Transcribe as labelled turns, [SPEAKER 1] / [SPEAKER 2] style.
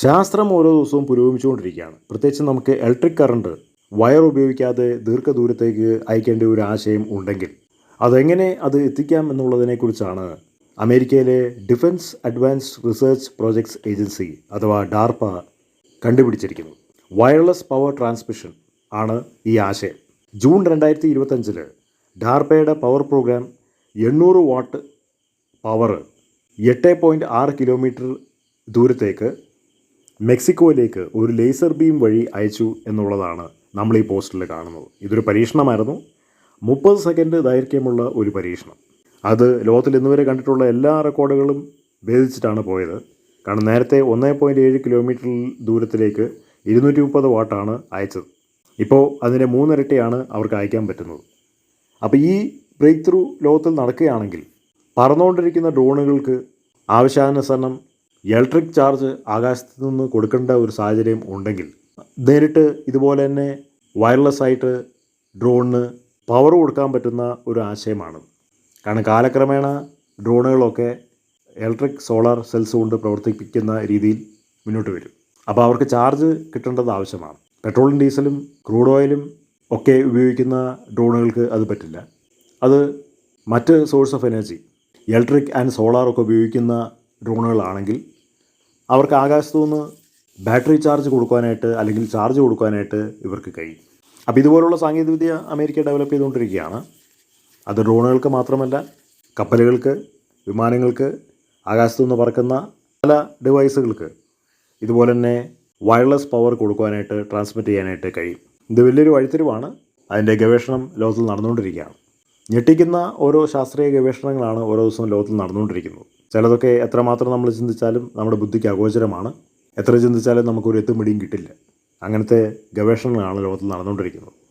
[SPEAKER 1] ശാസ്ത്രം ഓരോ ദിവസവും പുരോഗമിച്ചുകൊണ്ടിരിക്കുകയാണ്. പ്രത്യേകിച്ച് നമുക്ക് ഇലക്ട്രിക് കറണ്ട് വയർ ഉപയോഗിക്കാതെ ദീർഘദൂരത്തേക്ക് അയക്കേണ്ട ഒരു ആശയം ഉണ്ടെങ്കിൽ അതെങ്ങനെ അത് എത്തിക്കാം എന്നുള്ളതിനെക്കുറിച്ചാണ് അമേരിക്കയിലെ defence advanced research projects agency അഥവാ ഡാർപ്പ കണ്ടുപിടിച്ചിരിക്കുന്നത്. വയർലെസ് പവർ ട്രാൻസ്മിഷൻ ആണ് ഈ ആശയം. ജൂൺ രണ്ടായിരത്തി ഇരുപത്തഞ്ചിൽ ഡാർപ്പയുടെ പവർ പ്രോഗ്രാം എണ്ണൂറ് വാട്ട് പവർ എട്ട് പോയിന്റ് ആറ് കിലോമീറ്റർ ദൂരത്തേക്ക് മെക്സിക്കോയിലേക്ക് ഒരു ലേസർ ബീം വഴി അയച്ചു എന്നുള്ളതാണ് നമ്മൾ ഈ പോസ്റ്റിൽ കാണുന്നത്. ഇതൊരു പരീക്ഷണമായിരുന്നു. മുപ്പത് സെക്കൻഡ് ദൈർഘ്യമുള്ള ഒരു പരീക്ഷണം. അത് ലോകത്തിൽ ഇന്നുവരെ കണ്ടിട്ടുള്ള എല്ലാ റെക്കോർഡുകളും ഭേദിച്ചിട്ടാണ് പോയത്. കാരണം നേരത്തെ ഒന്നേ പോയിന്റ് ഏഴ് കിലോമീറ്റർ ദൂരത്തിലേക്ക് ഇരുന്നൂറ്റി മുപ്പത് വാട്ടാണ് അയച്ചത്. ഇപ്പോൾ അതിന്റെ മൂന്നിരട്ടിയാണ് അവർക്ക് അയക്കാൻ പറ്റുന്നത്. അപ്പോൾ ഈ ബ്രേക്ക് ത്രൂ ലോകത്തിൽ നടക്കുകയാണെങ്കിൽ പറന്നുകൊണ്ടിരിക്കുന്ന ഡ്രോണുകൾക്ക് ആവശ്യാനുസരണം ഇലക്ട്രിക് ചാർജ് ആകാശത്ത് നിന്ന് കൊടുക്കേണ്ട ഒരു സാഹചര്യം ഉണ്ടെങ്കിൽ നേരിട്ട് ഇതുപോലെ തന്നെ വയർലെസ് ആയിട്ട് ഡ്രോണിന് പവർ കൊടുക്കാൻ പറ്റുന്ന ഒരു ആശയമാണ്. കാരണം കാലക്രമേണ ഡ്രോണുകളൊക്കെ ഇലക്ട്രിക് സോളാർ സെൽസ് കൊണ്ട് പ്രവർത്തിപ്പിക്കുന്ന രീതിയിൽ മുന്നോട്ട് വരും. അപ്പോൾ അവർക്ക് ചാർജ് കിട്ടേണ്ടത് ആവശ്യമാണ്. പെട്രോളും ഡീസലും ക്രൂഡ് ഓയിലും ഒക്കെ ഉപയോഗിക്കുന്ന ഡ്രോണുകൾക്ക് അത് പറ്റില്ല. അത് മറ്റ് source of energy electric and solar ഒക്കെ ഉപയോഗിക്കുന്ന ഡ്രോണുകളാണെങ്കിൽ അവർക്ക് ആകാശത്തു നിന്ന് ബാറ്ററി ചാർജ് കൊടുക്കാനായിട്ട് അല്ലെങ്കിൽ ചാർജ് കൊടുക്കാനായിട്ട് ഇവർക്ക് കഴിയും. അപ്പോൾ ഇതുപോലുള്ള സാങ്കേതികവിദ്യ അമേരിക്ക ഡെവലപ്പ് ചെയ്തുകൊണ്ടിരിക്കുകയാണ്. അത് ഡ്രോണുകൾക്ക് മാത്രമല്ല കപ്പലുകൾക്ക് വിമാനങ്ങൾക്ക് ആകാശത്തു നിന്ന് പറക്കുന്ന പല ഡിവൈസുകൾക്ക് ഇതുപോലെ തന്നെ വയർലെസ് പവർ കൊടുക്കുവാനായിട്ട് ട്രാൻസ്മിറ്റ് ചെയ്യാനായിട്ട് കഴിയും. ഇത് വലിയൊരു വഴിത്തിരിവാണ്. അതിന്റെ ഗവേഷണം ലോകത്തിൽ നടന്നുകൊണ്ടിരിക്കുകയാണ്. ഞെട്ടിക്കുന്ന ഓരോ ശാസ്ത്രീയ ഗവേഷണങ്ങളാണ് ഓരോ ദിവസവും ലോകത്തിൽ നടന്നുകൊണ്ടിരിക്കുന്നത്. ചിലതൊക്കെ എത്രമാത്രം നമ്മൾ ചിന്തിച്ചാലും നമ്മുടെ ബുദ്ധിക്ക് അഗോചരമാണ്. എത്ര ചിന്തിച്ചാലും നമുക്കൊരു എത്തും കിട്ടില്ല. അങ്ങനത്തെ ഗവേഷണങ്ങളാണ് ലോകത്തിൽ നടന്നുകൊണ്ടിരിക്കുന്നത്.